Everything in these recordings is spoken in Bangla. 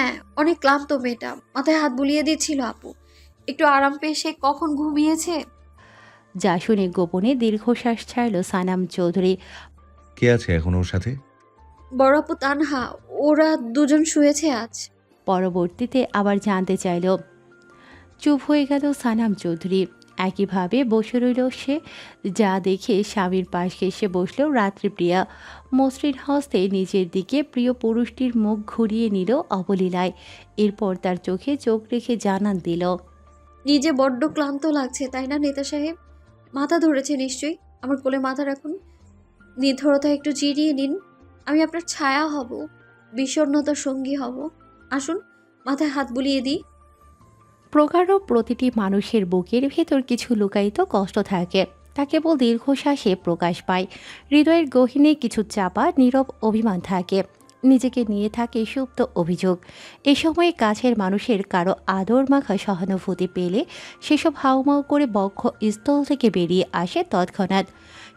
হ্যাঁ অনেক ক্লান্ত মেয়েটা। মাথায় হাত বুলিয়ে দিচ্ছিল আপু। একটু আরাম পেয়ে সে কখন ঘুমিয়েছে? যা শুনে গোপনে দীর্ঘশ্বাস ছাড়ল সানাম চৌধুরী। কে আছে এখন ওর সাথে? বড় আপু তানহা ওরা দুজন শুয়েছে আজ। পরবর্তীতে আবার জানতে চাইল চুপ হয়ে গেল সানাম চৌধুরী। একইভাবে বসে রইল সে যা দেখে স্বামীর পাশ এসে বসল রাত্রিপ্রিয়া। মসৃণ হস্তে নিজের দিকে প্রিয় পুরুষটির মুখ ঘুরিয়ে নিল অবলীলায়। এরপর তার চোখে চোখ রেখে জানান দিল নিজে বড্ড ক্লান্ত লাগছে তাই না নেতা সাহেব? মাথা ধরেছে নিশ্চয়ই। আমার কোলে মাথা রাখুন। নির্ধরতা একটু জিরিয়ে নিন। আমি আপনার ছায়া হব বিষণ্ণতার সঙ্গী হব। আসুন মাথায় হাত বুলিয়ে দিই। প্রকারও প্রতিটি মানুষের বুকের ভেতর কিছু লুকায়িত কষ্ট থাকে। তা কেবল দীর্ঘশ্বাসে প্রকাশ পায়। হৃদয়ের গহীনে কিছু চাপা, নীরব অভিমান থাকে। নিজেকে নিয়ে থাকে সুপ্ত অভিযোগ। এ সময়ে কাছের মানুষের কারও আদর মাখা সহানুভূতি পেলে সেসব হাউমাউ করে বক্ষ স্থল থেকে বেরিয়ে আসে তৎক্ষণাৎ।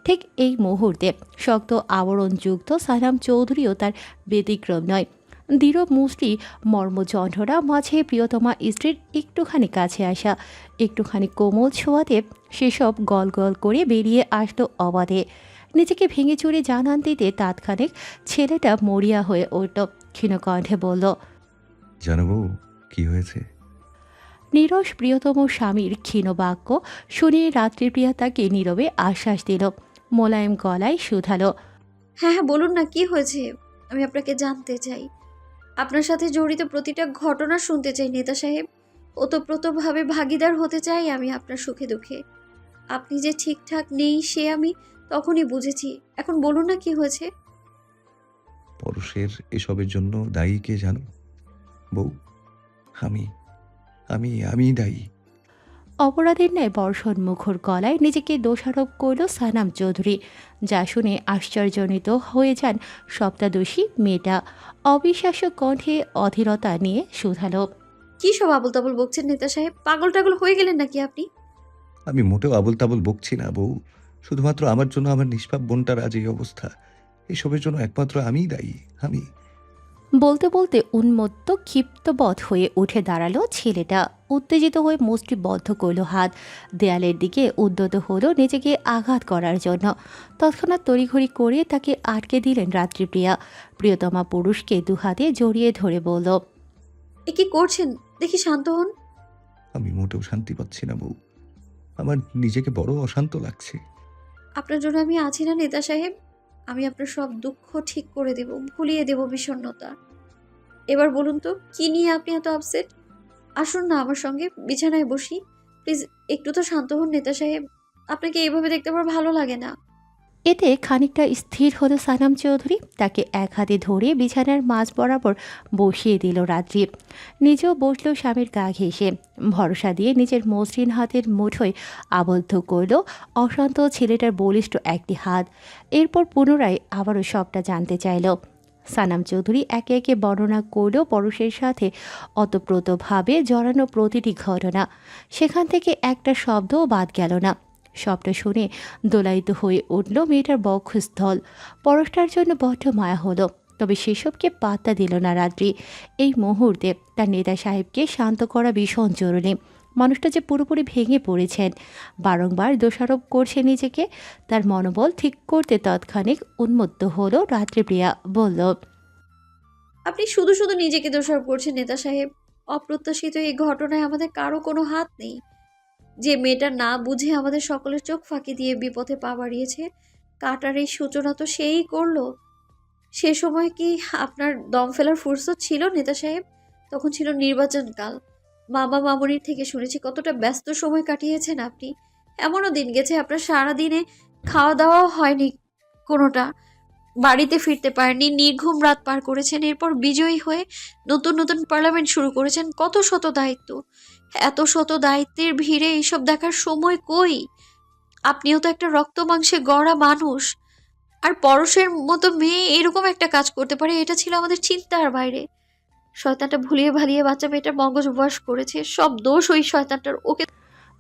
ঠিক এই মুহূর্তে শক্ত আবরণযুক্ত সালাম চৌধুরীও তার ব্যতিক্রম নয়। দৃঢ় মুষ্টি মর্মচণ্ডরা মাঝে প্রিয়তমা স্ত্রীর একটুখানি কাছে আসা, একটুখানি কোমল ছোঁয়াতে সেসব গল গল করে বেরিয়ে আসলো অবাধে। নিজেকে ভেঙে চুরে জানান দিতে তাৎক্ষণিক ছেলেটা মরিয়া হয়ে উঠল ক্ষীণকণ্ঠে বলল জানো বউ কি হয়েছে? নীরস প্রিয়তম স্বামীর ক্ষীণ বাক্য শুনে রাত্রিপ্রিয়া তাকে নীরবে আশ্বাস দিল মোলায়েম গলায় শুধালো হ্যাঁ হ্যাঁ বলুন না কি হয়েছে? আমি আপনাকে জানতে চাই। আপনার সাথে জড়িত প্রতিটা ঘটনা শুনতে চাই নেতা সাহেব। ওতপ্রোতভাবে ভাগিদার হতে চাই আমি আপনার সুখে দুঃখে। আপনি যে ঠিকঠাক নেই সে আমি তখনই বুঝেছি। এখন বলুন না কি হয়েছে? পরশের এসবের জন্য দায়ী কে জানো? বউ আমি আমি আমি দায়ী। অপরাধের ন্যায় বর্ষণ মুখর গলায় নিজেকে দোষারোপ করল সানাম চৌধুরী। যা শুনে আশ্চর্যজনিত হয়ে যান সপ্তাদোষী মেয়েটা। অবিশ্বাস্য কণ্ঠে অধীরতা নিয়ে শুধালো। কি সব আবল তাবল বকছেন নেতা সাহেব? পাগল টাগল হয়ে গেলেন নাকি আপনি? আমি মোটেও আবল তাবল বকছি না বউ। শুধুমাত্র আমার জন্য আমার নিষ্পাপ বোনটার আজ এই অবস্থা। এসবের জন্য একমাত্র আমিই দায়ী আমি। বলতে বলতে উন্মত্ত ক্ষিপ্তবধ হয়ে উঠে দাঁড়াল ছেলেটা। উত্তেজিত হয়ে মুষ্টিবদ্ধ করল হাত। দেয়ালের দিকে উদ্যত হলো নিজেকে আঘাত করার জন্য। তৎক্ষণাৎ তড়িঘড়ি করে তাকে আটকে দিলেন রাত্রিপ্রিয়া। প্রিয়তমা পুরুষকে দুহাতে জড়িয়ে ধরে বলল এ কি করছেন? দেখি শান্ত হন। আমি মোটেও শান্তি পাচ্ছি না বউ। আমার নিজেকে বড় অশান্ত লাগছে। আপনার জন্য আমি আছি না, নেতা সাহেব। আমি আপনার সব দুঃখ ঠিক করে দেব, ভুলিয়ে দেব বিষণ্ণতা। এবার বলুন তো, কি নিয়ে আপনি এত আপসেট আসুন না আমার সঙ্গে, বিছানায় বসি। প্লিজ, একটু তো শান্ত হন, নেতা সাহেব। আপনাকে এইভাবে দেখতে আমার ভালো লাগে না। এতে খানিকটা স্থির হলো সানাম চৌধুরী। তাকে এক হাতে ধরে বিছানার মাঝ বরাবর বসিয়ে দিল রাত্রি। নিজেও বসল স্বামীর গা ঘেঁষে। ভরসা দিয়ে নিজের মসৃণ হাতের মুঠোয় আবদ্ধ করল অশান্ত ছেলেটার বলিষ্ঠ একটি হাত। এরপর পুনরায় আবারও সবটা জানতে চাইল। সানাম চৌধুরী একে একে বর্ণনা করল পরশের সাথে অতপ্রতভাবে জড়ানো প্রতিটি ঘটনা। সেখান থেকে একটা শব্দও বাদ গেল না। সবটা শুনে দোলায়িত হয়ে উঠল মেয়েটার বক্ষস্থল। পরশটার জন্য বড্ড মায়া হলো, তবে সেসবকে পাত্তা দিল না রাত্রি। এই মুহূর্তে তার নেতা সাহেবকে শান্ত করা ভীষণ জরুরি। মানুষটা যে পুরোপুরি ভেঙে পড়েছেন। বারংবার দোষারোপ করছে নিজেকে, তার মনোবল ঠিক করতে তৎক্ষণিক উন্মত্ত হলো রাত্রিপ্রিয়া, বলল, আপনি শুধু শুধু নিজেকে দোষারোপ করছেন নেতা সাহেব। অপ্রত্যাশিত এই ঘটনায় আমাদের কারও কোনো হাত নেই। যে মেয়েটা না বুঝে আমাদের সকলের চোখ ফাঁকি দিয়ে বিপথে পা বাড়িয়েছে, কাটার এই সূচনা তো সেই করল। সে সময় কি আপনার দম ফেলার ফুরসত ছিল নেতা সাহেব? তখন ছিল নির্বাচনকাল মামা মামনির থেকে শুনেছি কতটা ব্যস্ত সময় কাটিয়েছেন আপনি। এমনও দিন গেছে আপনার সারা দিনে খাওয়া দাওয়াও হয়নি কোনোটা। বাড়িতে ফিরতে পারেননি, নির্ঘুম রাত পার করেছেন, এরপর বিজয়ী হয়ে নতুন নতুন পার্লামেন্ট শুরু করেছেন। কত শত দায়িত্ব। এত শত দায়িত্বের ভিড়ে এইসব দেখার সময় কই? আপনিও তো একটা রক্ত মাংসে গড়া মানুষ। আর পরশের মতো মেয়ে এরকম একটা কাজ করতে পারে, এটা ছিল আমাদের চিন্তার বাইরে। শয়তানটা ভুলিয়ে ভালিয়ে বাচ্চা মেয়েটার মগজ বয়স করেছে, সব দোষ ওই শয়তানটার, ওকে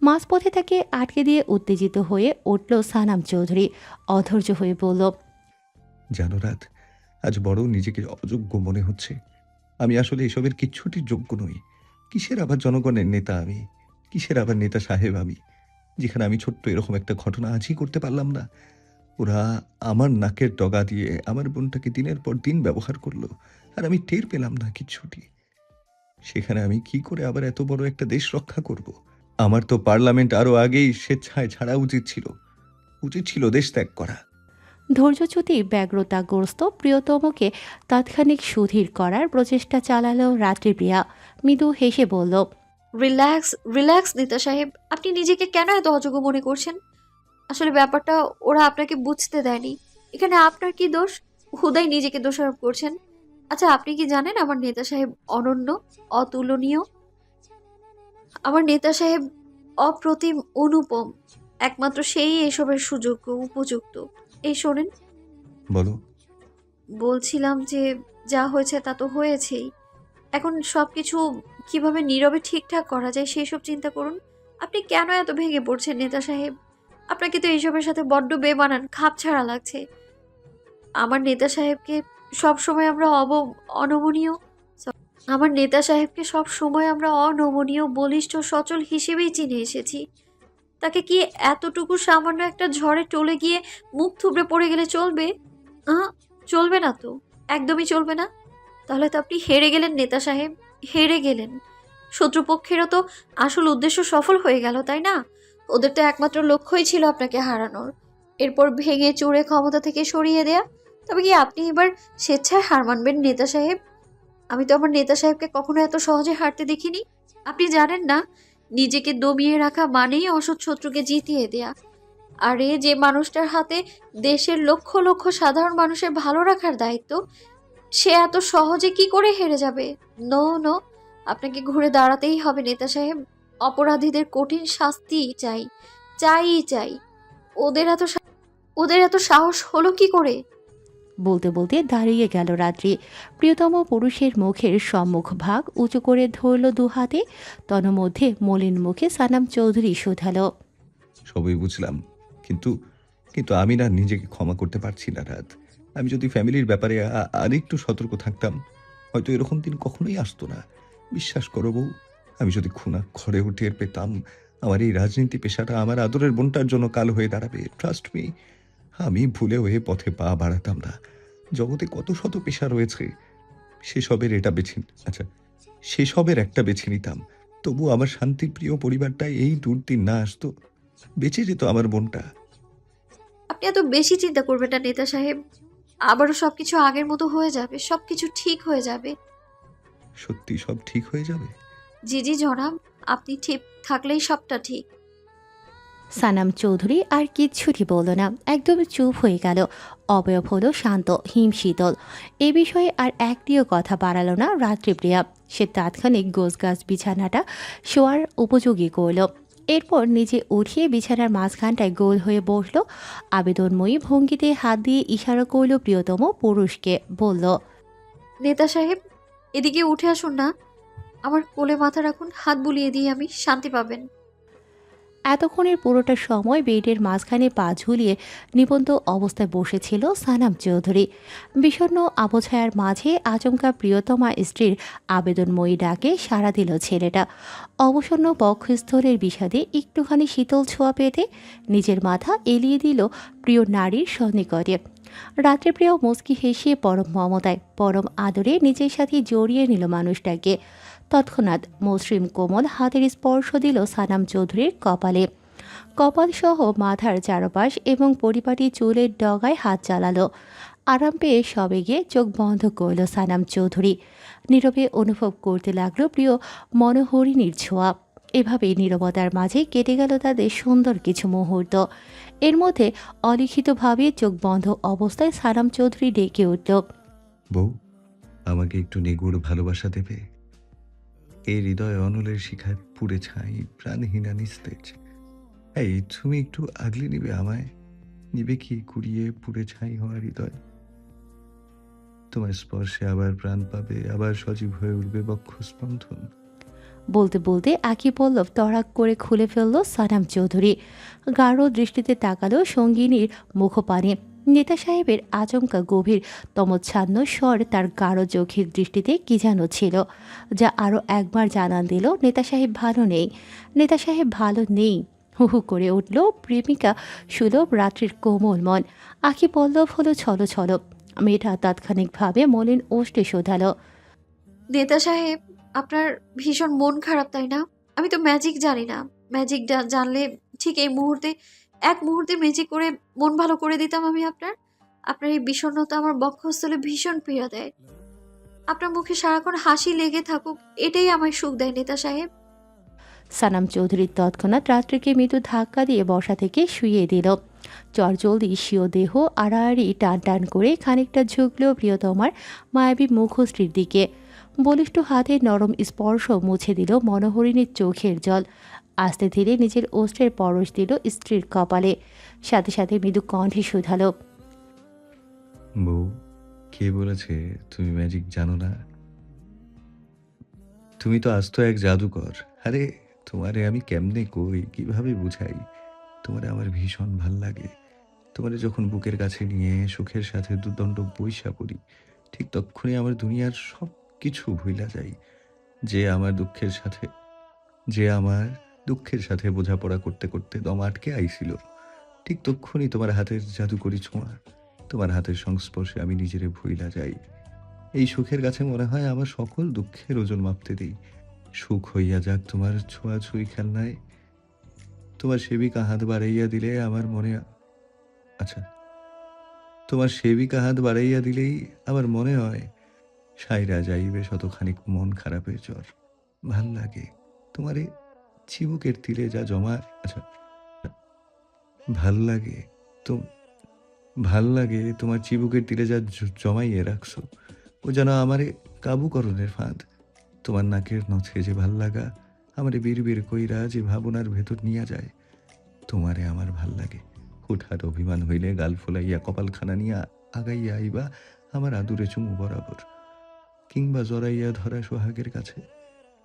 মাঝপথে তাকে আটকে দিয়ে উত্তেজিত হয়ে উঠল সানাম চৌধুরী। অধৈর্য হয়ে বলল জানো রাত, আজ বড় নিজেকে অযোগ্য মনে হচ্ছে। আমি আসলে এসবের কিচ্ছুটির যোগ্য নই। কিসের আবার জনগণের নেতা আমি? কিসের আবার নেতা সাহেব আমি? যেখানে আমি ছোট্ট এরকম একটা ঘটনা আজই করতে পারলাম না। ওরা আমার নাকের ডগা দিয়ে আমার বোনটাকে দিনের পর দিন ব্যবহার করল, আর আমি টের পেলাম না কিচ্ছুটি সেখানে আমি কি করে আবার এত বড় একটা দেশ রক্ষা করব? আমার তো পার্লামেন্ট আরও আগেই স্বেচ্ছায় ছাড়া উচিত ছিল। উচিত ছিল দেশ ত্যাগ করা। ধৈর্যচ্যুতি ব্যগ্রতাগ্রস্ত প্রিয়তমকে তাৎক্ষণিক সুধীর করার প্রচেষ্টা চালালো রাত্রিপ্রিয়া। মৃদু হেসে বলল, রিল্যাক্স রিল্যাক্স নেতা সাহেব, আপনি নিজেকে কেন এত অযোগ্য মনে করছেন? আসলে ব্যাপারটা ওরা আপনাকে বুঝতে দেয়নি। এখানে আপনার কি দোষ? হুদাই নিজেকে দোষারোপ করছেন। আচ্ছা আপনি কি জানেন আমার নেতা সাহেব অনন্য, অতুলনীয়? আমার নেতা সাহেব অপ্রতিম, অনুপম, একমাত্র সেই এসবের সুযোগ্য, উপযুক্ত। এই শোনেন। বলো। বলছিলাম যে যা হয়েছে তা তো হয়েছেই। এখন সব কিছু কীভাবে নীরবে ঠিকঠাক করা যায় সেই সব চিন্তা করুন। আপনি কেন এত ভেঙে পড়ছেন নেতা সাহেব? আপনাকে তো এইসবের সাথে বড্ড বেমানান খাপ ছাড়া লাগছে। আমার নেতা সাহেবকে সব সময় আমরা অব অনমনীয়। আমার নেতা সাহেবকে সব সময় আমরা অনমনীয় বলিষ্ঠ সচল হিসেবেই চিনে এসেছি। তাকে কি এতটুকু সামান্য একটা ঝড়ে টলে গিয়ে মুখ থুবড়ে পড়ে গেলে চলবে? চলবে না তো, একদমই চলবে না। তাহলে তো আপনি হেরে গেলেন নেতা সাহেব, হেরে গেলেন। শত্রুপক্ষেরও তো আসল উদ্দেশ্য সফল হয়ে গেল, তাই না? ওদের তো একমাত্র লক্ষ্যই ছিল আপনাকে হারানোর। এরপর ভেঙে চুরে ক্ষমতা থেকে সরিয়ে দেয়া। তবে কি আপনি এবার স্বেচ্ছায় হার মানবেন নেতা সাহেব? আমি তো আমার নেতা সাহেবকে কখনো এত সহজে হারতে দেখিনি। আপনি জানেন না নিজেকে দমিয়ে রাখা মানেই অসৎ শত্রুকে জিতিয়ে দেয়া। আর এ যে মানুষটার হাতে দেশের লক্ষ লক্ষ সাধারণ মানুষের ভালো রাখার দায়িত্ব, সে এত সহজে কি করে হেরে যাবে? নো নো আপনাকে ঘুরে দাঁড়াতেই হবে নেতা সাহেব। অপরাধীদের কঠিন শাস্তি চাই চাই চাই। ওদের এত ওদের এত সাহস হলো কি করে? বলতে বলতে দাঁড়িয়ে গেল রাত্রি। প্রিয়তম পুরুষের মুখের সম্মুখ ভাগ উঁচু করে ধরল দু হাতে, তন্মধ্যে মলিন মুখে সানাম চৌধুরী শুধালো। সবই বুঝলাম, কিন্তু কিন্তু আমি না নিজেকে ক্ষমা করতে পারছি না, রাত। আমি যদি ফ্যামিলির ব্যাপারে আরেকটু সতর্ক থাকতাম, হয়তো এরকম দিন কখনোই আসতো না। বিশ্বাস করো বউ, আমি যদি খুনা ঘরে উঠে পেতাম, আমার এই রাজনীতি পেশাটা আমার আদরের বোনটার জন্য কাল হয়ে দাঁড়াবে ট্রাস্ট মি আমি ভুলে হয়ে পথে পা বাড়াতাম না। জগতে কত শত পেশা রয়েছে সেসবের এটা বেছে আচ্ছা সেসবের একটা বেছে নিতাম। তবু আমার শান্তিপ্রিয় পরিবারটা এই দুর্দিন না আসতো বেঁচে যেত আমার বোনটা আপনি এত বেশি চিন্তা করবেন না নেতা সাহেব। আবারও সবকিছু আগের মতো হয়ে যাবে সবকিছু ঠিক হয়ে যাবে। সত্যি সব ঠিক হয়ে যাবে? জি জি জনাব আপনি ঠিক থাকলেই সবটা ঠিক। সানাম চৌধুরী আর কিচ্ছুটি বলল না। একদম চুপ হয়ে গেল। অবয়ব হলো শান্ত হিমশীতল এ বিষয়ে আর একটিও কথা বাড়ালো না রাত্রিপ্রিয়া। সে তাৎক্ষণিক গোছগাছ বিছানাটা শোয়ার উপযোগী করল। এরপর নিজে উঠিয়ে বিছানার মাঝখানটায় গোল হয়ে বসল। আবেদনময়ী ভঙ্গিতে হাত দিয়ে ইশারা করল প্রিয়তম পুরুষকে, বলল, নেতা সাহেব, এদিকে উঠে আসুন না। আমার কোলে মাথা রাখুন, হাত বুলিয়ে দিয়ে আমি শান্তি পাবেন। এতক্ষণের পুরোটা সময় বেডের মাঝখানে পা ঝুলিয়ে নিবন্ধ অবস্থায় বসেছিল সানাম চৌধুরী। বিষণ্ণ আবছায়ার মাঝে আচমকা প্রিয়তমা স্ত্রীর আবেদনময়ী ডাকে সাড়া দিল ছেলেটা। অবসন্ন বক্ষস্থলের বিষাদে একটুখানি শীতল ছোঁয়া পেতে নিজের মাথা এলিয়ে দিল প্রিয় নারীর সন্নিকটে। রাত্রিপ্রিয় মুস্কি হেসে পরম মমতায়, পরম আদরে নিজের সাথে জড়িয়ে নিল মানুষটাকে। তৎক্ষণাৎ মসৃম কোমল হাতের স্পর্শ দিল সানাম চৌধুরীর কপালে। কপালসহ মাথার চারপাশ এবং পরিপাটি চুলের ডগায় হাত চালালো। আরাম পেয়ে সবে গিয়ে চোখ বন্ধ করল সানাম চৌধুরী। নীরবে অনুভব করতে লাগল প্রিয় মনোহরিণীর ছোঁয়া। এভাবে নীরবতার মাঝে কেটে গেল তাদের সুন্দর কিছু মুহূর্ত। এর মধ্যে অলিখিতভাবে চোখ বন্ধ অবস্থায় সানাম চৌধুরী ডেকে উঠল, বউ, আমাকে একটু নিগুড় ভালোবাসা দেবে? এই হৃদয় অনলের শিখায় পুড়ে ছাই, প্রাণহীনা নিস্তেজ। এই, তুমি একটু আগলে নিবে আমায়। নিবে কি কুড়িয়ে পুড়ে ছাই হওয়া হৃদয়? তোমার স্পর্শে আবার প্রাণ পাবে, আবার সজীব হয়ে উঠবে বক্ষ স্পন্দন বলতে বলতে আঁকি পল্লব তড়াক করে খুলে ফেলল সানাম চৌধুরী। গাঢ় দৃষ্টিতে তাকালো সঙ্গিনীর মুখপানে। নেতা সাহেবের আচমকা গভীর তমচ্ছান্ন স্বর তার গাঢ় চোখের দৃষ্টিতে কি যেন ছিল, যা আরও একবার জানান দিল, নেতা সাহেব ভালো নেই। নেতা সাহেব ভালো নেই। হু হু করে উঠল প্রেমিকা সুলভ রাত্রির কোমল মন। আখি পল্লব হলো ছলো ছলো। মেয়েটা তাৎক্ষণিকভাবে মলিন ওষ্টে শোধালো, নেতা সাহেব, আপনার ভীষণ মন খারাপ, তাই না? আমি তো ম্যাজিক জানি না। ম্যাজিক জানলে ঠিক এই মুহূর্তে এক মুহূর্তে ম্যাজিক করে মন ভালো করে দিতাম আমি আপনার। আপনার এই বিষণ্ণতা আমার বক্ষস্থলে ভীষণ পীড়া দেয়। আপনার মুখে সারাক্ষণ হাসি লেগে থাকুক, এটাই আমায় সুখ দেয়, নেতা সাহেব। সানাম চৌধুরীর তৎক্ষণাৎ রাত্রিকে মৃদু ধাক্কা দিয়ে বসা থেকে শুইয়ে দিল। চরজলদি স্বীয় দেহ আড়াআড়ি টান টান করে খানিকটা ঝুঁকল প্রিয়তমার মায়াবী মুখশ্রীর দিকে। বলিষ্ঠ হাতের নরম স্পর্শ মুছে দিল মনোহরিণীর চোখের জল। আস্তে ধীরে নিজের অস্ত্রের পরশ দিল স্ত্রীর কপালে। সাথে সাথে মৃদু কণ্ঠে শুধালো। বউ, কে বলেছে তুমি ম্যাজিক জানো না? তুমি তো আস্ত এক জাদুকর। আরে, তোমারে আমি কেমনে কই? কীভাবে বুঝাই? তোমারে আমার ভীষণ ভালো লাগে। তোমারে যখন বুকের কাছে নিয়ে সুখের সাথে দুদণ্ড বৈশা পড়ি ঠিক তক্ষুনি আমার দুনিয়ার সব কিছু ভুইলা যাই যে আমার দুঃখের সাথে, যে আমার দুঃখের সাথে বোঝাপড়া করতে করতে দম আটকে আইছিল। ঠিক তক্ষুনি তোমার হাতের জাদুকরি ছোঁয়া, তোমার হাতের সংস্পর্শে আমি নিজেরে ভুইলা যাই। এই সুখের কাছে মনে হয় আমার সকল দুঃখের ওজন মাপতে দিই। সুখ হইয়া যাক তোমার ছোঁয়াছুঁই খেলনায়। তোমার সেবিকা হাত বাড়াইয়া দিলে আমার মনে আচ্ছা তোমার সেবিকা হাত বাড়াইয়া দিলেই আমার মনে হয় সাইরা যাইবে শতখানিক মন খারাপের জ্বর। ভালো লাগে তোমার তোমারে চিবুকের তীরে যা জমা আচ্ছা ভালো লাগে তো ভালো লাগে তোমার চিবুকের তীরে যা জমাইয়ে রাখছো। ও যেন আমারে কাবুকরণের ফাঁদ। তোমার নাকের নথে যে ভালো লাগা, আমারে বীর বীর কইরা যে ভাবনার ভেতর নিয়ে যায়, তোমারে আমার ভালো লাগে। হুটহাট অভিমান হইলে গাল ফুলাইয়া কপালখানা নিয়া আগাইয়া আইবা, আমার আদুরে চুমু বরাবর, কিংবা জড়াইয়া ধরা সোহাগের কাছে।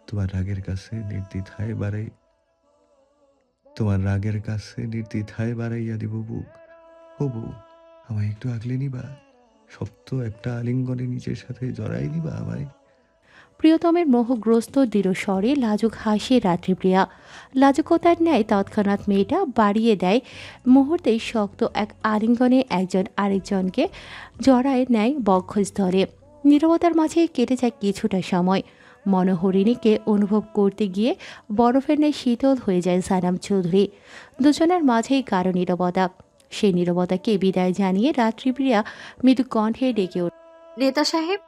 তোমার রাগের কাছে নির্দ্বিধায় বাড়াই, তোমার রাগের কাছে নির্দ্বিধায় বাড়াইয়া দিব বুক। বউ আমায় একটু আগলে নিবা, শক্ত একটা আলিঙ্গনে নিজের সাথে জড়াই দিবা আমায়। প্রিয়তমের মোহগ্রস্ত দৃঢ় স্বরে লাজুক হাসে রাত্রিপ্রিয়া লাজুকতার ন্যায় তৎক্ষণাৎ মেয়েটা বাড়িয়ে দেয়। মুহূর্তেই শক্ত এক আলিঙ্গনে একজন আরেকজনকে জড়ায় নেয় বক্ষস্থলে। নীরবতার মাঝে কেটে যায় কিছুটা সময়। মনোহরিণীকে অনুভব করতে গিয়ে বরফের ন্যায় শীতল হয়ে যায় সানাম চৌধুরী। দুজনের মাঝেই গাঢ় নীরবতা। সেই নীরবতাকে বিদায় জানিয়ে রাত্রিপ্রিয়া মৃদু কণ্ঠে ডেকে ওঠে। নেতা সাহেব?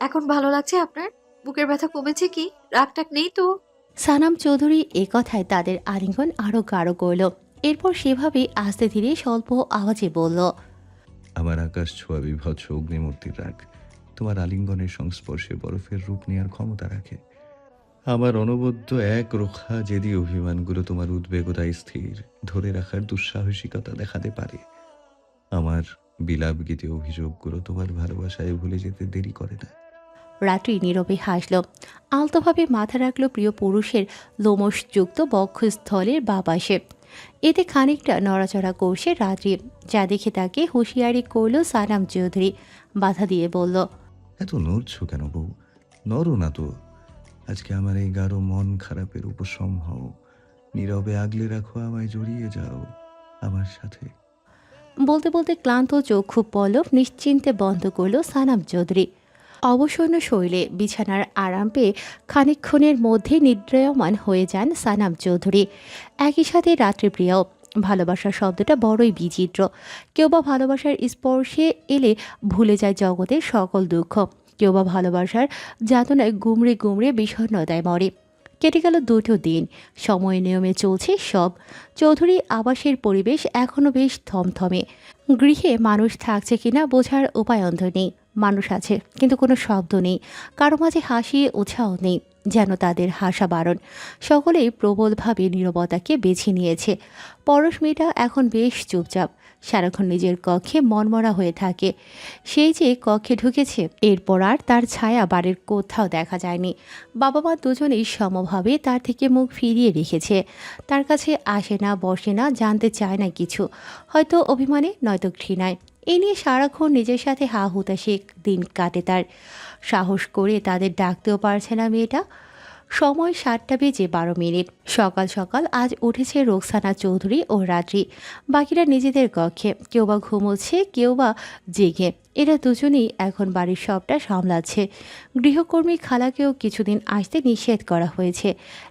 এখন ভালো লাগছে আপনার? বুকের ব্যথা কমেছে কি? রাগটাক নেই তো? সানাম চৌধুরী এ কথায় তাদের আলিঙ্গন আরও গাঢ় করল। এরপর সেভাবেই আস্তে ধীরে স্বল্প আওয়াজে বলল আমার আকাশ ছোঁয়া বিভৎস অগ্নিমূর্তির রাগ। তোমার আলিঙ্গনের সংস্পর্শে বরফের রূপ নেওয়ার ক্ষমতা রাখে। আমার অনবদ্য এক রোখা যেদি অভিমানগুলো তোমার উদ্বেগতা স্থির, ধরে রাখার দুঃসাহসিকতা দেখাতে পারে। আমার বিলাপ গীতে অভিযোগগুলো তোমার ভালোবাসায় ভুলে যেতে দেরি করে না। রাত্রি নীরবে হাসল। আলতোভাবে মাথা রাখল প্রিয় পুরুষের লোমশযুক্ত বক্ষস্থলের বাপাশে এতে খানিকটা নড়াচড়া করছে রাত্রি, যা দেখে তাকে হুঁশিয়ারি করল সানাম চৌধুরী। বাধা দিয়ে বলল এত নড়ছো কেন বউ? নড়ো না তো। আজকে আমার এই গাঢ় মন খারাপের উপশম হও। নীরবে আগলে রাখো, আমায় জড়িয়ে যাও আমার সাথে। বলতে বলতে ক্লান্ত চক্ষু পলব নিশ্চিন্তে বন্ধ করল সানাম চৌধুরী। অবসন্ন শৈলে বিছানার আরাম পেয়ে খানিকক্ষণের মধ্যে নিদ্রায়মান হয়ে যান সানাম চৌধুরী। একই সাথে রাত্রিপ্রিয়াও ভালোবাসার শব্দটা বড়ই বিচিত্র। কেউ বা ভালোবাসার স্পর্শে এলে ভুলে যায় জগতের সকল দুঃখ। কেউ বা ভালোবাসার যাতনায় গুমড়ে গুমড়ে বিষণ্ণতায় মরে। কেটে গেল দুটো দিন, সময় নিয়মে চলছে সব। চৌধুরী আবাসের পরিবেশ এখনও বেশ থমথমে। গৃহে মানুষ থাকছে কিনা বোঝার উপায়ন্ত নেই। মানুষ আছে, কিন্তু কোনো শব্দ নেই। কারও মাঝে হাসি, উৎসাহ নেই। যেন তাদের হাসা বারণ। সকলেই প্রবলভাবে নীরবতাকে বেছে নিয়েছে। পরশ মেয়েটা এখন বেশ চুপচাপ। সারাক্ষণ নিজের কক্ষে মনমরা হয়ে থাকে। সেই যে কক্ষে ঢুকেছে, এরপর আর তার ছায়া বাড়ির কোথাও দেখা যায়নি। বাবা মা দুজনেই সমভাবে তার থেকে মুখ ফিরিয়ে রেখেছে। তার কাছে আসে না, বসে না, জানতে চায় না কিছু। হয়তো অভিমানে, নয়তো ঘৃণায়। এ নিয়ে সারাক্ষণ নিজের সাথে হা হুতাশে দিন কাটে তার। সাহস করে তাদের ডাকতেও পারছে না মেয়েটা। সময় সাতটা বেজে বারো মিনিট। সকাল সকাল আজ উঠেছে রোকসানা চৌধুরী ও রাত্রি। বাকিরা নিজেদের কক্ষে। কেউ বা ঘুমোচ্ছে, কেউ বা জেগে। এরা দুজনেই এখন বাড়ির সবটা সামলাচ্ছে। গৃহকর্মী খালাকেও কিছুদিন আসতে নিষেধ করা হয়েছে।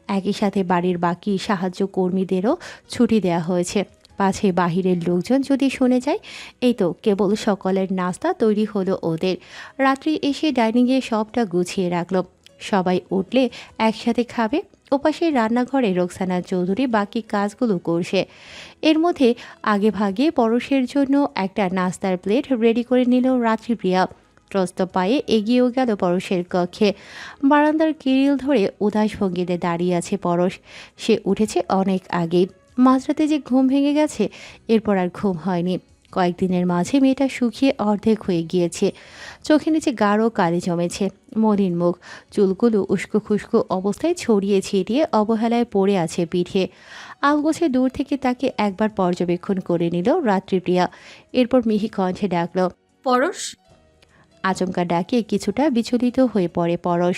একই সাথে বাড়ির বাকি সাহায্য কর্মীদেরও ছুটি দেওয়া হয়েছে। পাছে বাহিরের লোকজন যদি শুনে যায়, এই তো কেবল সকলের নাস্তা তৈরি হলো ওদের। রাত্রি এসে ডাইনিংয়ে সবটা গুছিয়ে রাখল। সবাই উঠলে একসাথে খাবে, ওপাশে রান্নাঘরে রোকসানা চৌধুরী বাকি কাজগুলো করছে। এর মধ্যে আগে ভাগে পরশের জন্য একটা নাস্তার প্লেট রেডি করে নিল রাত্রিপ্রিয়া। ত্রস্ত পায়ে এগিয়েও গেল পরশের কক্ষে। বারান্দার কিরিল ধরে উদাস ভঙ্গিতে দাঁড়িয়ে আছে পরশ। সে উঠেছে অনেক আগেই। মাঝরাতে যে ঘুম ভেঙে গেছে, এরপর আর ঘুম হয়নি। কয়েকদিনের মাঝে মেয়েটা শুকিয়ে অর্ধেক হয়ে গিয়েছে। চোখে নিচে গাঢ় কালি জমেছে। মলিন মুখ, চুলগুলো উস্কো খুস্কো অবস্থায় ছড়িয়ে ছিটিয়ে অবহেলায় পড়ে আছে পিঠে। আলগোছে দূর থেকে তাকে একবার পর্যবেক্ষণ করে নিল রাত্রিপ্রিয়া। এরপর মিহি কণ্ঠে ডাকল, পরশ আচমকা ডাকে কিছুটা বিচলিত হয়ে পড়ে পরশ।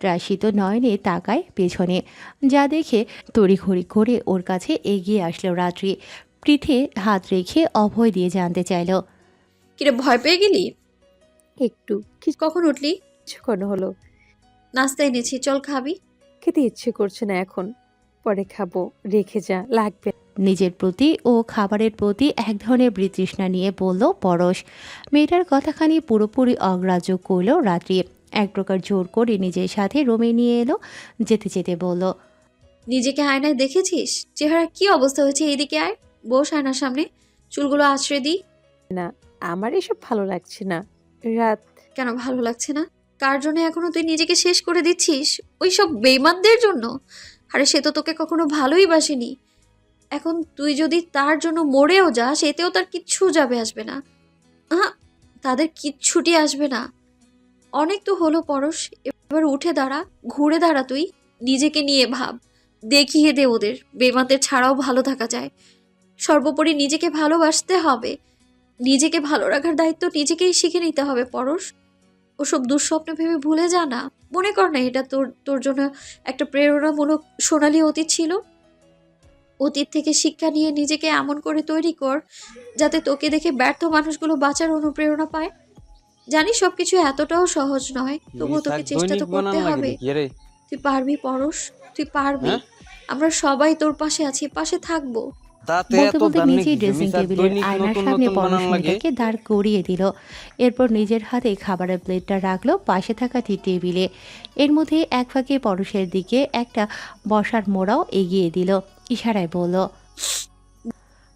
ত্রাসিত নয়নে তাকায় পেছনে। যা দেখে তড়িঘড়ি করে ওর কাছে এগিয়ে আসলো রাত্রি। পিঠে হাত রেখে অভয় দিয়ে জানতে চাইল কিরে ভয় পেয়ে গেলি? একটু। কখন উঠলি? কিছুক্ষণ হলো? নাস্তা এনেছি চল খাবি। খেতে ইচ্ছে করছে না এখন। পরে খাব রেখে যা লাগবে। নিজের প্রতি ও খাবারের প্রতি এক ধরনের বিতৃষ্ণা নিয়ে বলল পরশ। মেয়েটার কথাখানি পুরোপুরি অগ্রাহ্য করল রাত্রি। এক প্রকার জোর করে নিজের সাথে রোমে নিয়ে এলো যেতে যেতে বলল নিজেকে আয়নায় দেখেছিস? চেহারা কি অবস্থা হয়েছে এইদিকে আয়। বস আয়নার সামনে। চুলগুলো আশ্রয় দি আমার এসব ভালো লাগছে না। রাত। কেন ভালো লাগছে না? কার জন্য এখনও তুই নিজেকে শেষ করে দিচ্ছিস? ওই সব বেইমানদের জন্য? আরে সে তো তোকে কখনো ভালোই বাসেনি। এখন তুই যদি তার জন্য মরেও যাস এতেও তার কিচ্ছু যাবে আসবে না। আহা, তাদের কিচ্ছুটি আসবে না। অনেক তো হলো পরশ এবার উঠে দাঁড়া ঘুরে দাঁড়া তুই নিজেকে নিয়ে ভাব। দেখিয়ে দে ওদের বেমানদের ছাড়াও ভালো থাকা যায়। সর্বোপরি নিজেকে ভালোবাসতে হবে। নিজেকে ভালো রাখার দায়িত্ব নিজেকেই শিখে নিতে হবে পরশ। ওসব দুঃস্বপ্ন ভেবে ভুলে যা না। মনে কর না এটা তোর তোর জন্য একটা প্রেরণামূলক সোনালি অতীত ছিল। অতীত থেকে শিক্ষা নিয়ে নিজেকে এমন করে তৈরি কর যাতে তোকে দেখে ব্যর্থ মানুষগুলো বাঁচার অনুপ্রেরণা পায়। জানি সবকিছু এতটাও সহজ নয় তবুও তোকে চেষ্টা তো করতে হবে। তুই পারবি পরশ তুই পারবি। হ্যাঁ? আমরা সবাই তোর পাশে আছি পাশে থাকব। বলতে বলতে নিজেই ড্রেসিং টেবিলের আয়নার সামনে পরশমণিটাকে দাঁড় করিয়ে দিল। এরপর নিজের হাতে খাবারের প্লেটটা রাখল পাশে থাকা টি টেবিলে এর মধ্যে এক ফাঁকে পরশের দিকে একটা বসার মোড়াও এগিয়ে দিল। ইশারায় বলল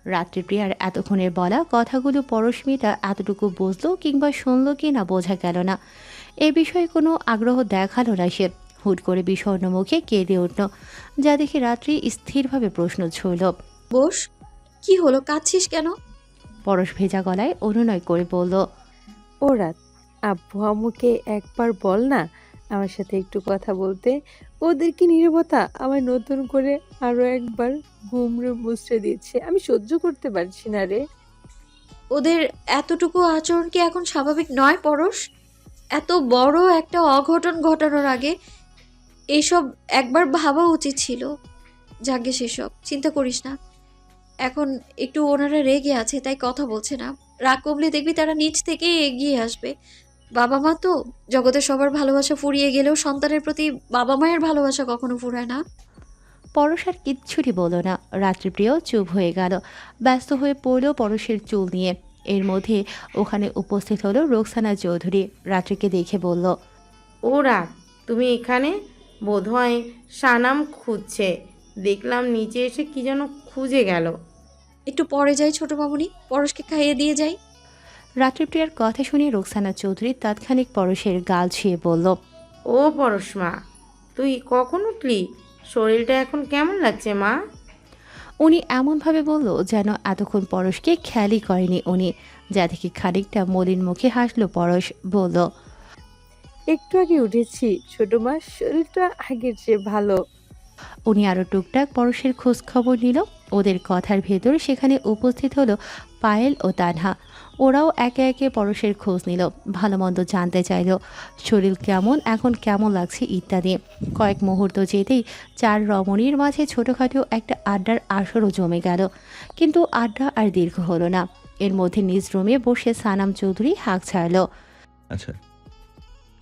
রাত্রিপ্রিয়ার এতক্ষণের বলা কথাগুলো পরশমিতা এতটুকু বুঝলো কিংবা শুনলো কি না বোঝা গেল না। এ বিষয়ে কোনো আগ্রহ দেখাল না সে। হুট করে বিষণ্ণ মুখে কেঁদে উঠল যা দেখে রাত্রি স্থিরভাবে প্রশ্ন ছুড়ল বস কি হলো কাঁদছিস কেন? পরশ ভেজা গলায় অনুনয় করে বলল ও রাত আব্বু আম্মুকে একবার বল না আমার সাথে একটু কথা বলতে। ওদের কি নীরবতা আমার নতুন করে আরও একবার ঘুমরে মুচড়ে দিচ্ছে আমি সহ্য করতে পারছি না রে। ওদের এতটুকু আচরণ কি এখন স্বাভাবিক নয়, পরশ? এত বড় একটা অঘটন ঘটানোর আগে এইসব একবার ভাবা উচিত ছিল। যাকে সেসব, চিন্তা করিস না। এখন একটু ওনারা রেগে আছে, তাই কথা বলছে না। রাগ কমলে দেখবি তারা নিজ থেকেই এগিয়ে আসবে। বাবা মা তো জগতের সবার ভালোবাসা ফুরিয়ে গেলেও সন্তানের প্রতি বাবা মায়ের ভালোবাসা কখনো ফুরায় না। পরশ আর কিচ্ছুটি বলল না রাত্রিপ্রিয় চুপ হয়ে গেল ব্যস্ত হয়ে পড়ল পরশের চুল নিয়ে। এর মধ্যে ওখানে উপস্থিত হলো রোকসানা চৌধুরী রাত্রিকে দেখে বলল ওরা তুমি এখানে? বোধহয় সানাম খুঁজছে। দেখলাম নিচে এসে কি যেন খুঁজে গেল। একটু পরে যাই ছোট মামুনি পরশকে খাইয়ে দিয়ে যাই। রাত্রিপ্রিয়ার কথা শুনে রোকসানা চৌধুরী তাৎক্ষণিক পরশের গাল ছুঁয়ে বলল ও পরশমা তুই কখন উঠলি? শরীরটা এখন কেমন লাগছে মা? উনি এমনভাবে বলল যেন এতক্ষণ পরশকে খেয়ালই করেনি উনি। যা থেকে খানিকটা মলিন মুখে হাসলো পরশ বলল একটু আগে উঠেছি ছোট মা শরীরটা আগের চেয়ে ভালো। উনি আরও টুকটাক পরশের খোঁজ খবর নিল। ওদের কথার ভেতর সেখানে উপস্থিত হলো পায়েল ও তানহা। ওরাও একে একে পরশের খোঁজ নিল ভালো মন্দ জানতে চাইল শরীর কেমন এখন কেমন লাগছে ইত্যাদি। কয়েক মুহূর্ত যেতেই চার রমণীর মাঝে ছোটোখাটো একটা আড্ডার আসরও জমে গেল কিন্তু আড্ডা আর দীর্ঘ হলো না। এর মধ্যে নিজ রুমে বসে সানাম চৌধুরী হাঁক ছাড়ল। আচ্ছা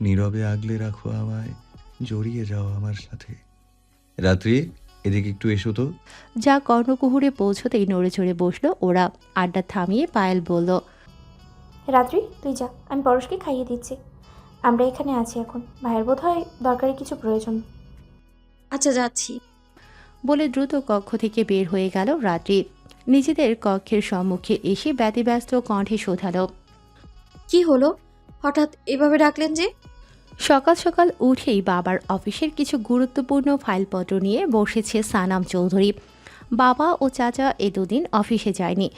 নীরবে আগলে রাখো আমায় জড়িয়ে যাও আমার সাথে। রাত্রি এদিকে একটু এসো তো। যা কর্ণকুহুরে পৌঁছতেই নড়ে চড়ে বসল ওরা। আড্ডা থামিয়ে পায়েল বলল রাত্রি, তুই যা, আমি পরশকে খাইয়ে দিচ্ছি। আমরা এখানে আছি এখন। ভাইয়ের বোধ হয় দরকারি কিছু প্রয়োজন। আচ্ছা যাচ্ছি। বলে দ্রুত কক্ষ থেকে বের হয়ে গেল রাত্রি। নিজেদের কক্ষের সম্মুখে এসে ব্যতিব্যস্ত কণ্ঠে শোধালো, কি হলো? হঠাৎ এভাবে ডাকলেন যে? সকাল সকাল উঠেই বাবার অফিসের কিছু গুরুত্বপূর্ণ ফাইলপত্র নিয়ে বসেছে সানাম চৌধুরী। বাবা ও চাচা এ দুদিন অফিসে যায়নি।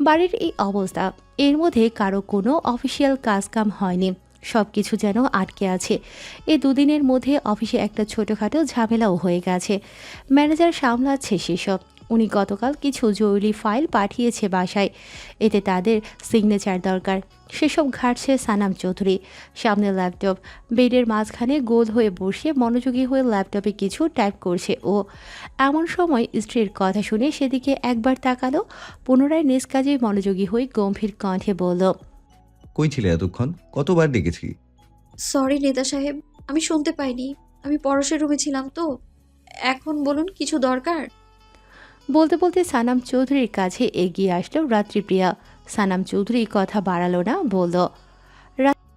বাড়ির এই অবস্থা, এর মধ্যে কারও কোনো অফিসিয়াল কাজকাম হয়নি। সব কিছু যেন আটকে আছে। এ দুদিনের মধ্যে অফিসে একটা ছোটোখাটো ঝামেলাও হয়ে গেছে। ম্যানেজার সামলাচ্ছে সেসব। উনি গতকাল কিছু জরুরি ফাইল পাঠিয়েছে বাসায়। এতে তাদের সিগনেচার দরকার। সেসব ঘাটছে সানাম চৌধুরী। সামনে ল্যাপটপ বেডের মাঝখানে গোল হয়ে বসে মনোযোগী হয়ে ল্যাপটপে কিছু টাইপ করছে ও। এমন সময় স্ত্রীর কথা শুনে সেদিকে একবার তাকালো পুনরায় নিজ কাজে মনোযোগী হয়ে গম্ভীর কণ্ঠে বলল কই ছিলে এতক্ষণ? কতবার ডেকেছি? সরি নেতা সাহেব আমি শুনতে পাইনি। আমি পরশের রুমে ছিলাম তো। এখন বলুন কিছু দরকার? বলতে বলতে সানাম চৌধুরীর কাছে এগিয়ে আসলো রাত্রিপ্রিয়া। সানাম চৌধুরী কথা বাড়ালো না, বলল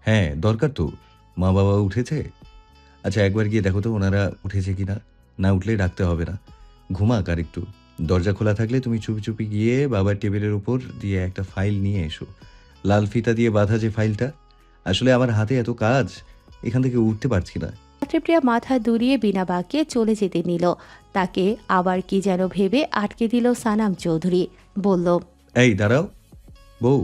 হ্যাঁ দরকার তো। মা বাবা উঠেছে? আচ্ছা একবার গিয়ে দেখো তো ওনারা উঠেছে কিনা। না উঠলে ডাকতে হবে না। ঘুমাক আর একটু। দরজা খোলা থাকলে তুমি চুপি চুপি গিয়ে বাবার টেবিলের উপর দিয়ে একটা ফাইল নিয়ে এসো। লাল ফিতা দিয়ে বাঁধা যে ফাইলটা। আসলে আমার হাতে এত কাজ, এখান থেকে উঠতে পারছি না। রাত্রিপ্রিয়া মাথা দুলিয়ে বিনা বাক্যে চলে যেতে নিল। তাকে আবার কি যেন ভেবে আটকে দিল সানাম চৌধুরী। বলল এই দাঁড়াও। বউ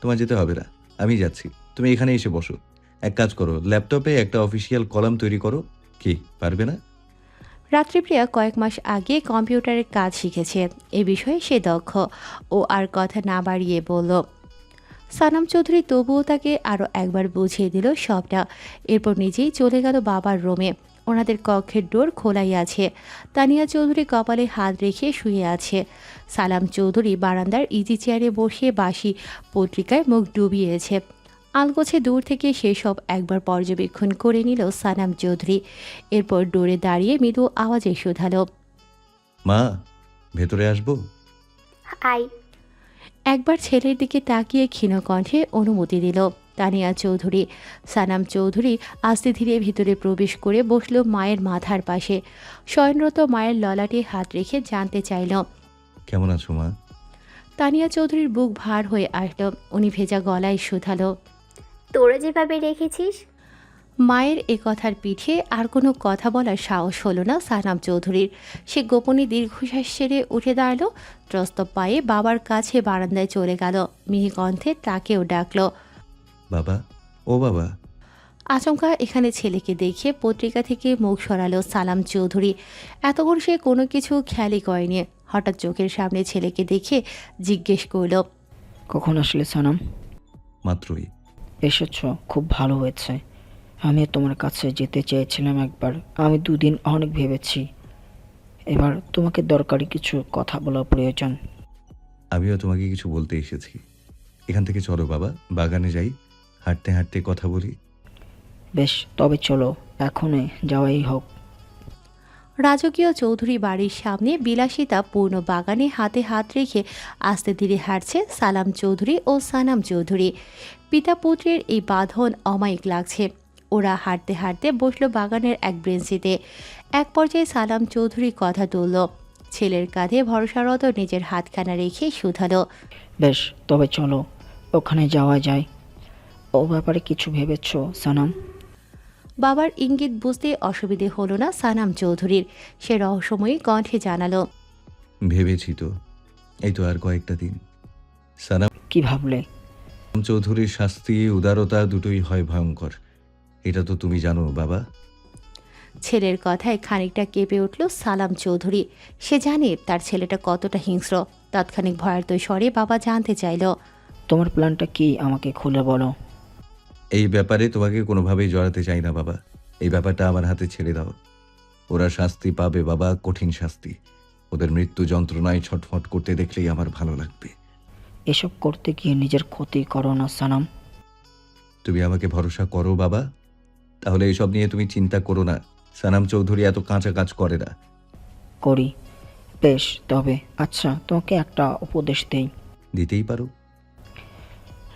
তোমার যেতে হবে না। আমি যাচ্ছি। তুমি এখানে এসে বসো। এক কাজ করো ল্যাপটপে একটা অফিসিয়াল কলাম তৈরি করো। কি পারবে না? রাত্রিপ্রিয়া কয়েক মাস আগে কম্পিউটারের কাজ শিখেছে। এ বিষয়ে সে দক্ষ। ও আর কথা না বাড়িয়ে বলল সানাম চৌধুরী তবুও তাকে আরও একবার বুঝিয়ে দিল সবটা। এরপর নিজেই চলে গেল বাবার রোমে। ওনাদের কক্ষের ডোর খোলাই আছে। তানিয়া চৌধুরী কপালে হাত রেখে শুয়ে আছে। সালাম চৌধুরী বারান্দার ইজি চেয়ারে বসে বাসি পত্রিকায় মুখ ডুবিয়েছে। আলগোছে দূর থেকে সেসব একবার পর্যবেক্ষণ করে নিল সানাম চৌধুরী। এরপর ডোরে দাঁড়িয়ে মৃদু আওয়াজে শুধালো। মা ভেতরে আসব? আই একবার ছেলের দিকে তাকিয়ে ক্ষীণ কণ্ঠে অনুমতি দিল। তানিয়া চৌধুরী সানাম চৌধুরী আস্তে ধীরে ভিতরে প্রবেশ করে বসল মায়ের মাথার পাশে। শয়নরত মায়ের ললাটে হাত রেখে জানতে চাইল কেমন আছো মা? তানিয়া চৌধুরীর বুক ভার হয়ে আসলো। উনি ভেজা গলায় শুধালো তোরা যেভাবে রেখেছিস মায়ের এ কথার পিঠে আর কোনো কথা বলার সাহস হলো না সানাম চৌধুরীর। সে গোপনে দীর্ঘশ্বাস ছেড়ে উঠে দাঁড়াল ত্রস্ত পায়ে বাবার কাছে বারান্দায় চলে গেল। মিহি কণ্ঠে তাকেও ডাকলো বাবা ও বাবা। আচমকা এখানে ছেলেকে দেখে পত্রিকা থেকে মুখ সরালো সালাম চৌধুরী। এতক্ষণ সে কোনো কিছু খেয়ালই করেনি। হঠাৎ চোখের সামনে ছেলেকে দেখে জিজ্ঞেস করল কখন আসলে সানাম? মাত্রই। এসেছ খুব ভালো হয়েছে। আমি তোমার কাছে যেতে চেয়েছিলাম একবার। আমি দুদিন অনেক ভেবেছি। এবার তোমাকে দরকারি কিছু কথা বলা প্রয়োজন। আমিও তোমাকে কিছু বলতে এসেছি। এখান থেকে চলো বাবা বাগানে যাই হাঁটতে হাঁটতে কথা বলি। বেশ তবে চলো এখনই যাওয়াই হোক। রাজকীয় চৌধুরী বাড়ির সামনে বিলাসিতা পূর্ণ বাগানে হাতে হাত রেখে আস্তে ধীরে হাঁটছে সালাম চৌধুরী ও সানাম চৌধুরী। পিতা পুত্রের এই বাঁধন অমায়িক লাগছে। ওরা হাঁটতে হাঁটতে বসল বাগানের এক ব্রেঞ্চিতে এক পর্যায়ে সালাম চৌধুরী কথা তুলল। ছেলের কাঁধে ভরসারত নিজের হাতখানা রেখে শুধালো। বেশ তবে চলো ওখানে যাওয়া যায়। ও ব্যাপারে কিছু ভেবেছ সানাম? বাবার ইঙ্গিত বুঝতে অসুবিধে হলো না সানাম চৌধুরীর। সে রহস্যময়ী কণ্ঠে জানালো ভেবেছি তো এই তো আর কয়েকটা দিন। সানাম কি ভাবলে? চৌধুরীর শাস্তি উদারতা দুটোই হয় ভয়ঙ্কর। এটা তো তুমি জানো বাবা। ছেলের কথায় খানিকটা কেঁপে উঠল সালাম চৌধুরী। সে জানে তার ছেলেটা কতটা হিংস্র। তাৎক্ষণিক ভয়ার্ত স্বরে বাবা জানতে চাইল তোমার প্ল্যানটা কি? আমাকে খুলে বলো। এই ব্যাপারে তোমাকে কোনোভাবেই জড়াতে চাই না বাবা। এই ব্যাপারটা আমার হাতে ছেড়ে দাও। ওরা শাস্তি পাবে বাবা কঠিন শাস্তি। ওদের মৃত্যু যন্ত্রণায় ছটফট করতে দেখলেই আমার ভালো লাগবে। এসব করতে গিয়ে নিজের ক্ষতি করো না সানাম। তুমি আমাকে ভরসা করো বাবা। তাহলে এসব নিয়ে তুমি চিন্তা করো না। সানাম চৌধুরী এত কাঁচা কাজ করে না। করি। বেশ তবে আচ্ছা তোমাকে একটা উপদেশ দেই। দিতেই পারো।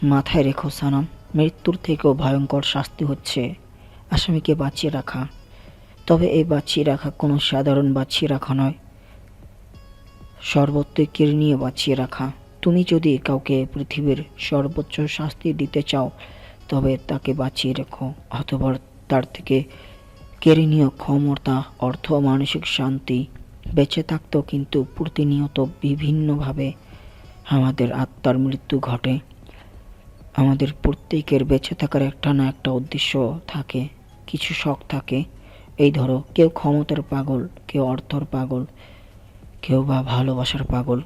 মাথায় রেখো সানাম। মৃত্যুর থেকেও ভয়ঙ্কর শাস্তি হচ্ছে। আসামিকে বাঁচিয়ে রাখা। তবে এই বাঁচিয়ে রাখা কোনো সাধারণ বাঁচিয়ে রাখা নয়। সর্বত্রিকের নিয়ে বাঁচিয়ে রাখা। তুমি যদি কাউকে পৃথিবীর সর্বোচ্চ শাস্তি দিতে চাও তবে তাকে বাঁচিয়ে রেখো অথবা তার থেকে কেড়ে নিয়ে ক্ষমতা, অর্থ, মানসিক শান্তি বেঁচে থাকতো কিন্তু প্রতিনিয়ত বিভিন্নভাবে আমাদের আত্মার মৃত্যু ঘটে। আমাদের প্রত্যেকের বেঁচে থাকার একটা না একটা উদ্দেশ্য থাকে, কিছু শখ থাকে। এই ধরো, কেউ ক্ষমতার পাগল, কেউ অর্থর পাগল, কেউ বা ভালোবাসার পাগল।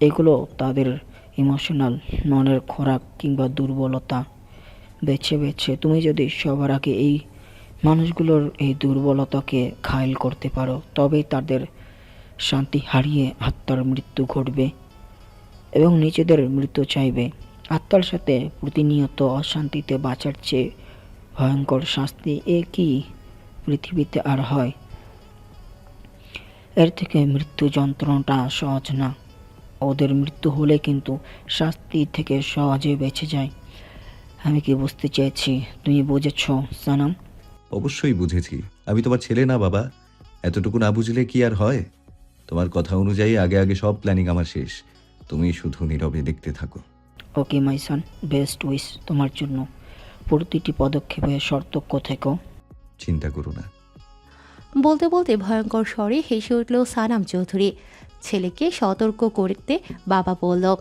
এগুলো তাদের ইমোশনাল মনের খোরাক কিংবা দুর্বলতা। বেছে বেছে তুমি যদি সবার আগে এই মানুষগুলোর এই দুর্বলতাকে ঘায়ল করতে পারো তবেই তাদের শান্তি হারিয়ে আত্মার মৃত্যু ঘটবে এবং নিজেদের মৃত্যু চাইবে। আত্মার সাথে প্রতিনিয়ত অশান্তিতে বাঁচার চেয়ে ভয়ঙ্কর শাস্তি এ কি পৃথিবীতে আর হয়? এর থেকে মৃত্যু যন্ত্রণাটা সহজ না। ওদের মৃত্যু হলে কিন্তু শাস্তি থেকে সহজে বেঁচে যায়। আমি কি বুঝতে চাইছি তুমি বুঝেছ সানাম। অবশ্যই বুঝেছি। আমি তোমার ছেলে না বাবা। এতটুকু না বুঝলে কি আর হয়? তোমার কথা অনুযায়ী আগে আগে সব প্ল্যানিং আমার শেষ। তুমি শুধু নীরবে দেখতে থাকো। ওকে মাই সান। বেস্ট উইস তোমার জন্য। প্রতিটি পদক্ষেপে সতর্ক থেকো। চিন্তা করো না। বলতে বলতে ভয়ঙ্কর স্বরে হেসে উঠল সানাম চৌধুরী। ছেলেকে সতর্ক করতে বাবা বলল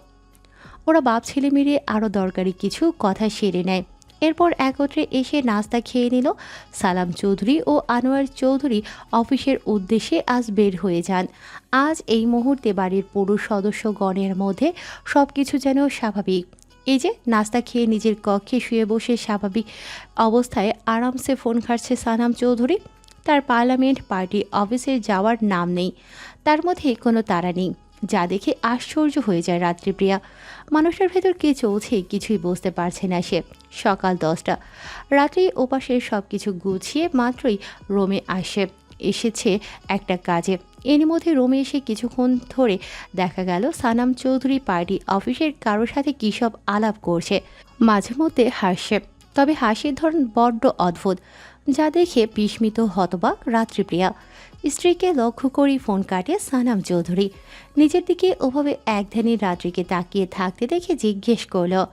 ওরা বাপ ছেলে মিলে আরও দরকারি কিছু কথা সেরে নেয়। এরপর একত্রে এসে নাস্তা খেয়ে নিল। সালাম চৌধুরী ও আনোয়ার চৌধুরী অফিসের উদ্দেশ্যে আজ বের হয়ে যান। আজ এই মুহূর্তে বাড়ির পুরুষ সদস্যগণের মধ্যে সব কিছু যেন স্বাভাবিক। এই যে নাস্তা খেয়ে নিজের কক্ষে শুয়ে বসে স্বাভাবিক অবস্থায় আরামসে ফোন ঘাটছে সানাম চৌধুরী। তার পার্লামেন্ট পার্টি অফিসে যাওয়ার নাম নেই। তার মধ্যে কোনো তারা নেই। যা দেখে আশ্চর্য হয়ে যায় রাত্রিপ্রিয়া। মানুষটার ভেতর কে চলছে কিছুই বুঝতে পারছে না সে। সকাল দশটা। রাত্রি ওপাশে সব কিছু গুছিয়ে মাত্রই রোমে আসে, এসেছে একটা কাজে। এর মধ্যে রোমে এসে কিছুক্ষণ ধরে দেখা গেল সানাম চৌধুরী পার্টি অফিসের কারোর সাথে কী সব আলাপ করছে। মাঝে মধ্যে হাসছে তবে হাসির ধরন বড্ড অদ্ভুত, যা দেখে বিস্মিত হতবাক রাত্রিপ্রিয়া। স্ত্রীকে লক্ষ্য করেই ফোন কাটে সানাম চৌধুরী। নিজের দিকে ওভাবে এক ধ্যানে রাত্রিকে তাকিয়ে থাকতে দেখে জিজ্ঞেস করল